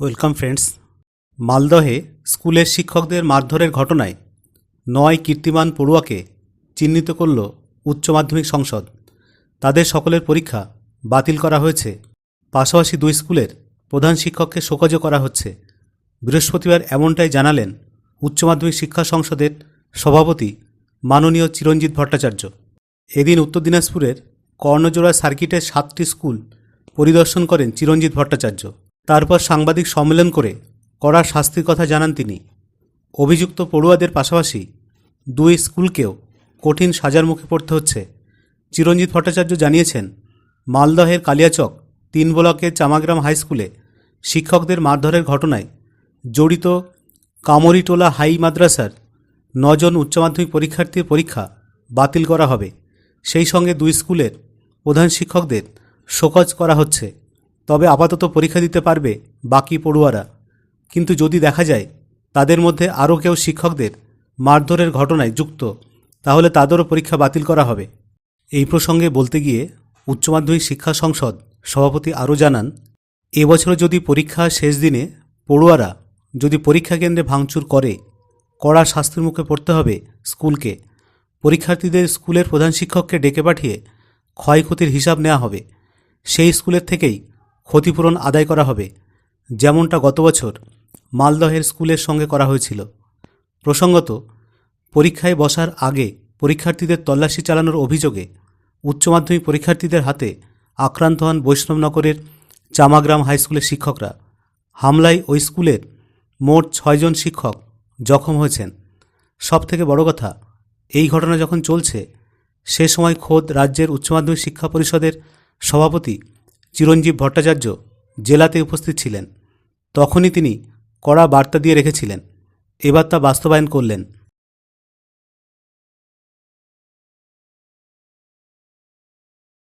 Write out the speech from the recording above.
Welcome friends, মালদহে স্কুলের শিক্ষকদের মারধরের ঘটনায় নয় কীর্তিমান পড়ুয়াকে চিহ্নিত করল উচ্চ মাধ্যমিক সংসদ। তাদের সকলের পরীক্ষা বাতিল করা হয়েছে। পাশাপাশি দুই স্কুলের প্রধান শিক্ষককে শোকজও করা হচ্ছে। বৃহস্পতিবার এমনটাই জানালেন উচ্চ মাধ্যমিক শিক্ষা সংসদের সভাপতি মাননীয় চিরঞ্জিত ভট্টাচার্য। এদিন উত্তর দিনাজপুরের কর্ণজোড়া সার্কিটের সাতটি স্কুল পরিদর্শন করেন চিরঞ্জিত ভট্টাচার্য। তারপর সাংবাদিক সম্মেলন করে কড়া শাস্তির কথা জানান তিনি। অভিযুক্ত পড়ুয়াদের পাশাপাশি দুই স্কুলকেও কঠিন সাজার মুখে পড়তে হচ্ছে। চিরঞ্জিত ভট্টাচার্য জানিয়েছেন, মালদহের কালিয়াচক তিন ব্লকের চামাগ্রাম হাই স্কুলে শিক্ষকদের মারধরের ঘটনায় জড়িত কামরিটোলা হাই মাদ্রাসার নজন উচ্চ মাধ্যমিক পরীক্ষার্থীর পরীক্ষা বাতিল করা হবে। সেই সঙ্গে দুই স্কুলের প্রধান শিক্ষকদের শোকজ করা হচ্ছে। তবে আপাতত পরীক্ষা দিতে পারবে বাকি পড়ুয়ারা। কিন্তু যদি দেখা যায়, তাদের মধ্যে আরও কেউ শিক্ষকদের মারধরের ঘটনায় যুক্ত, তাহলে তাদেরও পরীক্ষা বাতিল করা হবে। এই প্রসঙ্গে বলতে গিয়ে উচ্চ মাধ্যমিক শিক্ষা সংসদ সভাপতি আরও জানান এবছর যদি পরীক্ষা শেষ দিনে পড়ুয়ারা যদি পরীক্ষা কেন্দ্রে ভাঙচুর করে, কড়া শাস্তির মুখে পড়তে হবে স্কুলকে। পরীক্ষার্থীদের স্কুলের প্রধান শিক্ষককে ডেকে পাঠিয়ে ক্ষয়ক্ষতির হিসাব নেওয়া হবে। সেই স্কুলের থেকেই ক্ষতিপূরণ আদায় করা হবে, যেমনটা গত বছর মালদহের স্কুলের সঙ্গে করা হয়েছিল। প্রসঙ্গত, পরীক্ষায় বসার আগে পরীক্ষার্থীদের তল্লাশি চালানোর অভিযোগে উচ্চ মাধ্যমিক পরীক্ষার্থীদের হাতে আক্রান্ত হন বৈষ্ণবনগরের চামাগ্রাম হাইস্কুলের শিক্ষকরা। হামলায় ওই স্কুলের মোট ছয়জন শিক্ষক জখম হয়েছেন। সব থেকে বড় কথা, এই ঘটনা যখন চলছে, সে সময় খোদ রাজ্যের উচ্চ মাধ্যমিক শিক্ষা পরিষদের সভাপতি চিরঞ্জীব ভট্টাচার্য জেলাতে উপস্থিত ছিলেন। তখনই তিনি কড়া বার্তা দিয়ে রেখেছিলেন। এবার তা বাস্তবায়ন করলেন।